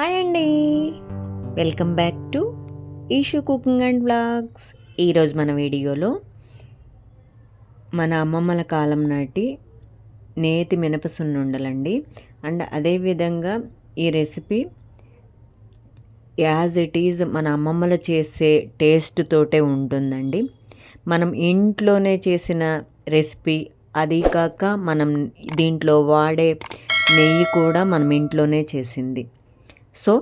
Hi అండి. Welcome back to Eshu cooking and blogs ఈరోజు మన వీడియోలో మన అమ్మమ్మల కాలం నాటి నేతి మినపసున్నుండలండి అండ్ అదేవిధంగా ఈ రెసిపీ యాజ్ ఇట్ ఈజ్ మన అమ్మమ్మలు చేసే టేస్ట్ తోటే ఉంటుందండి. మనం ఇంట్లోనే చేసిన రెసిపీ అది కాక మనం దీంట్లో వాడే నెయ్యి కూడా మనం ఇంట్లోనే చేసింది. సో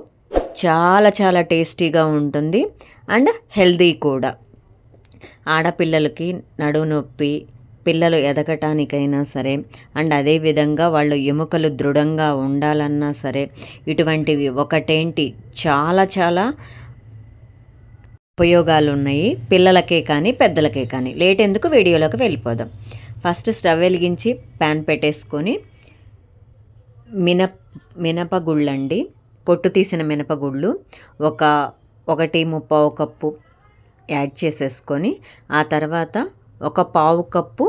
చాలా చాలా టేస్టీగా ఉంటుంది అండ్ హెల్దీ కూడా. ఆడపిల్లలకి నడువు నొప్పి పిల్లలు ఎదగటానికైనా సరే అండ్ అదేవిధంగా వాళ్ళు ఎముకలు దృఢంగా ఉండాలన్నా సరే ఇటువంటివి ఒకటేంటి? చాలా చాలా ఉపయోగాలు ఉన్నాయి పిల్లలకే కానీ పెద్దలకే కానీ. లేట్ ఎందుకు? వీడియోలోకి వెళ్ళిపోదాం. ఫస్ట్ స్టవ్ వెలిగించి ప్యాన్ పెట్టేసుకొని మినప్ మినపగుళ్ళండి. పొట్టు తీసిన మినపగుళ్ళు ఒక ఒకటి ముప్పావు కప్పు యాడ్ చేసేసుకొని ఆ తర్వాత ఒక పావు కప్పు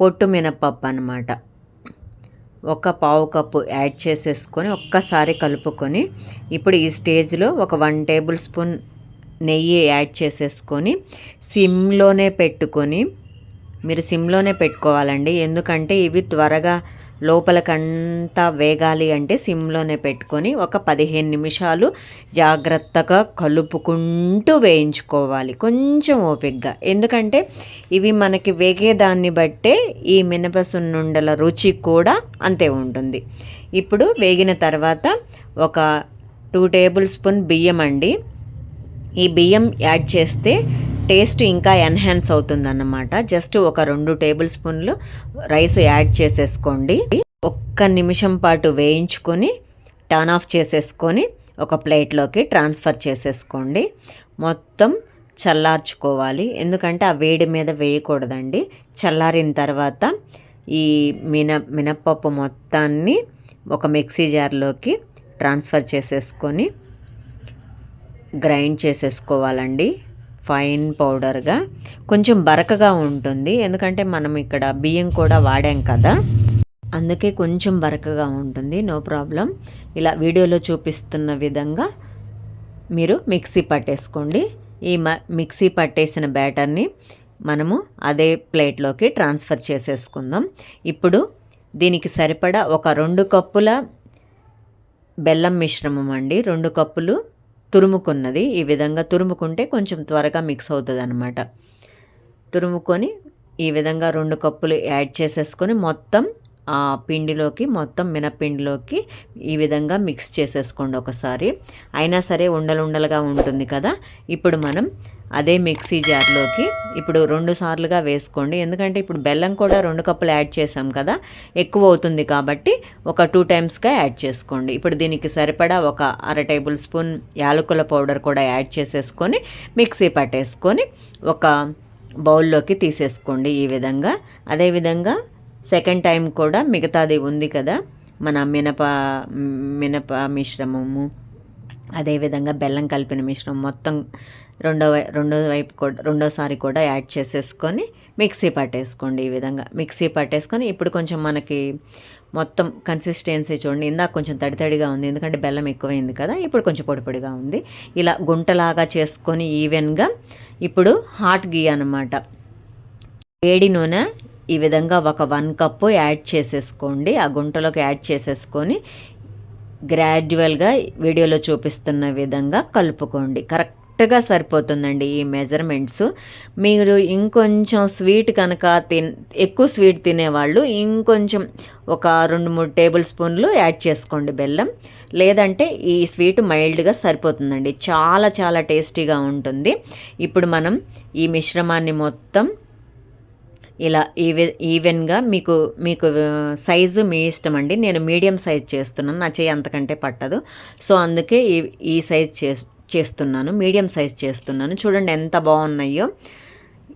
పొట్టు మినపప్పు అనమాట ఒక పావు కప్పు యాడ్ చేసేసుకొని ఒక్కసారి కలుపుకొని ఇప్పుడు ఈ స్టేజ్లో ఒక వన్ టేబుల్ స్పూన్ నెయ్యి యాడ్ చేసేసుకొని సిమ్లోనే పెట్టుకొని మీరు సిమ్లోనే పెట్టుకోవాలండి. ఎందుకంటే ఇవి త్వరగా లోపలకంతా వేగాలి అంటే సిమ్లోనే పెట్టుకొని ఒక పదిహేను నిమిషాలు జాగ్రత్తగా కలుపుకుంటూ వేయించుకోవాలి. కొంచెం ఓపిగ్గా. ఎందుకంటే ఇవి మనకి వేగేదాన్ని బట్టే ఈ మినపసున్నుండల రుచి కూడా అంతే ఉంటుంది. ఇప్పుడు వేగిన తర్వాత ఒక టూ టేబుల్ స్పూన్ బియ్యం అండి ఈ బియ్యం యాడ్ చేస్తే టేస్ట్ ఇంకా ఎన్హాన్స్ అవుతుందన్నమాట. జస్ట్ ఒక రెండు టేబుల్ స్పూన్లు రైస్ యాడ్ చేసేసుకోండి. ఒక్క నిమిషం పాటు వేయించుకొని టర్న్ ఆఫ్ చేసేసుకొని ఒక ప్లేట్లోకి ట్రాన్స్ఫర్ చేసేసుకోండి. మొత్తం చల్లార్చుకోవాలి. ఎందుకంటే ఆ వేడి మీద వేయకూడదండి. చల్లారిన తర్వాత ఈ మిన మినప్పప్పు మొత్తాన్ని ఒక మిక్సీ జార్లోకి ట్రాన్స్ఫర్ చేసేసుకొని గ్రైండ్ చేసేసుకోవాలండి. ఫైన్ పౌడర్గా కొంచెం బరకగా ఉంటుంది. ఎందుకంటే మనం ఇక్కడ బియ్యం కూడా వాడాం కదా. అందుకే కొంచెం బరకగా ఉంటుంది. No problem. ఇలా వీడియోలో చూపిస్తున్న విధంగా మీరు మిక్సీ పట్టేసుకోండి. ఈ మిక్సీ పట్టేసిన బ్యాటర్ని మనము అదే ప్లేట్లోకి ట్రాన్స్ఫర్ చేసేసుకుందాం. ఇప్పుడు దీనికి సరిపడా ఒక రెండు కప్పుల బెల్లం మిశ్రమం అండి. రెండు కప్పులు తురుముకున్నది. ఈ విధంగా తురుముకుంటే కొంచెం త్వరగా మిక్స్ అవుతుంది అనమాట తురుముకొని ఈ విధంగా రెండు కప్పులు యాడ్ చేసేసుకొని మొత్తం పిండిలోకి మొత్తం మినపిండిలోకి ఈ విధంగా మిక్స్ చేసేసుకోండి ఒకసారి. అయినా సరే ఉండలు ఉండలుగా ఉంటుంది కదా. ఇప్పుడు మనం అదే మిక్సీ జార్లోకి ఇప్పుడు రెండు సార్లుగా వేసుకోండి. ఎందుకంటే ఇప్పుడు బెల్లం కూడా రెండు కప్పులు యాడ్ చేసాం కదా. ఎక్కువ అవుతుంది కాబట్టి ఒక టూ టైమ్స్గా యాడ్ చేసుకోండి. ఇప్పుడు దీనికి సరిపడా ఒక అర టేబుల్ స్పూన్ యాలకుల పౌడర్ కూడా యాడ్ చేసేసుకొని మిక్సీ పట్టేసుకొని ఒక బౌల్లోకి తీసేసుకోండి ఈ విధంగా. అదేవిధంగా సెకండ్ టైం కూడా మిగతాది ఉంది కదా. మన మినప మినప మిశ్రమము అదేవిధంగా బెల్లం కలిపిన మిశ్రమం మొత్తం రెండో రెండో వైపు కూడా రెండోసారి కూడా యాడ్ చేసేసుకొని మిక్సీ పట్టేసుకోండి ఈ విధంగా. మిక్సీ పట్టేసుకొని ఇప్పుడు కొంచెం మనకి మొత్తం కన్సిస్టెన్సీ చూడండి. ఇందాక కొంచెం తడి తడిగా ఉంది ఎందుకంటే బెల్లం ఎక్కువైంది కదా ఇప్పుడు కొంచెం పొడి పొడిగా ఉంది. ఇలా గుంటలాగా చేసుకొని ఈవెన్గా ఇప్పుడు హాట్ గీ అనమాట వేడి నూనె ఈ విధంగా ఒక వన్ కప్పు యాడ్ చేసేసుకోండి. ఆ గుంటలోకి యాడ్ చేసేసుకొని గ్రాడ్యువల్గా వీడియోలో చూపిస్తున్న విధంగా కలుపుకోండి. కరెక్ట్గా సరిపోతుందండి ఈ మెజర్మెంట్స్. మీరు ఇంకొంచెం స్వీట్ కనుక తిన్ ఎక్కువ స్వీట్ తినేవాళ్ళు ఇంకొంచెం ఒక రెండు మూడు టేబుల్ స్పూన్లు యాడ్ చేసుకోండి బెల్లం. లేదంటే ఈ స్వీట్ మైల్డ్గా సరిపోతుందండి. చాలా చాలా టేస్టీగా ఉంటుంది. ఇప్పుడు మనం ఈ మిశ్రమాన్ని మొత్తం ఇలా ఈవె ఈవెన్గా మీకు మీకు సైజు మీ ఇష్టం అండి. నేను మీడియం సైజ్ చేస్తున్నాను. నా చేయి అంతకంటే పట్టదు. సో అందుకే ఈ ఈ సైజ్ చే చేస్తున్నాను. మీడియం సైజ్ చేస్తున్నాను. చూడండి ఎంత బాగున్నాయో.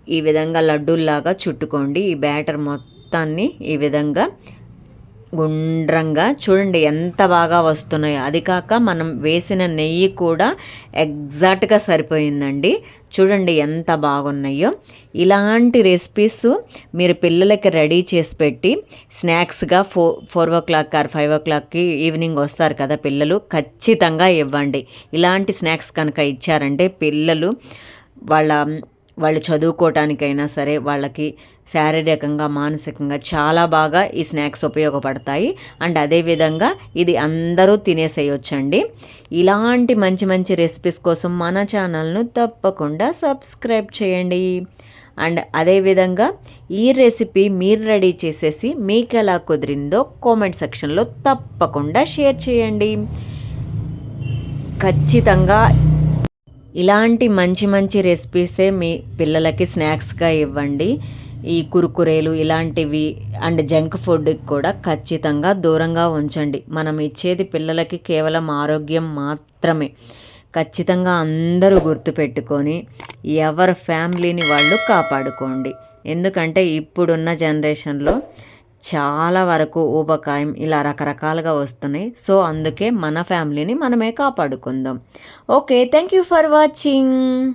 ఈ విధంగా లడ్డూల్లాగా చుట్టుకోండి. ఈ బ్యాటర్ మొత్తాన్ని ఈ విధంగా గుండ్రంగా చూడండి ఎంత బాగా వస్తున్నాయో. అది కాక మనం వేసిన నెయ్యి కూడా ఎగ్జాక్ట్గా సరిపోయిందండి. చూడండి ఎంత బాగున్నాయో. ఇలాంటి రెసిపీస్ మీరు పిల్లలకి రెడీ చేసి పెట్టి స్నాక్స్గా ఫో four o'clock or five ఓ క్లాక్కి ఈవినింగ్ వస్తారు కదా పిల్లలు ఖచ్చితంగా ఇవ్వండి. ఇలాంటి స్నాక్స్ కనుక ఇచ్చారంటే పిల్లలు వాళ్ళ వాళ్ళు చదువుకోవటానికైనా సరే వాళ్ళకి శారీరకంగా మానసికంగా చాలా బాగా ఈ స్నాక్స్ ఉపయోగపడతాయి. అండ్ అదేవిధంగా ఇది అందరూ తినేసేయొచ్చండి. ఇలాంటి మంచి మంచి రెసిపీస్ కోసం మన ఛానల్ను తప్పకుండా సబ్స్క్రైబ్ చేయండి. అండ్ అదేవిధంగా ఈ రెసిపీ మీరు రెడీ చేసేసి మీకు ఎలా కుదిరిందో కామెంట్ సెక్షన్లో తప్పకుండా షేర్ చేయండి. ఖచ్చితంగా ఇలాంటి మంచి మంచి రెసిపీసే మీ పిల్లలకి స్నాక్స్గా ఇవ్వండి. ఈ కురుకురేలు ఇలాంటివి అండ్ జంక్ ఫుడ్కి కూడా ఖచ్చితంగా దూరంగా ఉంచండి. మనం ఇచ్చేది పిల్లలకి కేవలం ఆరోగ్యం మాత్రమే. ఖచ్చితంగా అందరూ గుర్తుపెట్టుకొని ఎవరి ఫ్యామిలీని వాళ్ళు కాపాడుకోండి. ఎందుకంటే ఇప్పుడున్న జనరేషన్లో చాలా వరకు ఊబకాయం ఇలా రకరకాలుగా వస్తున్నాయి. సో అందుకే మన ఫ్యామిలీని మనమే కాపాడుకుందాం. Okay thank you for watching.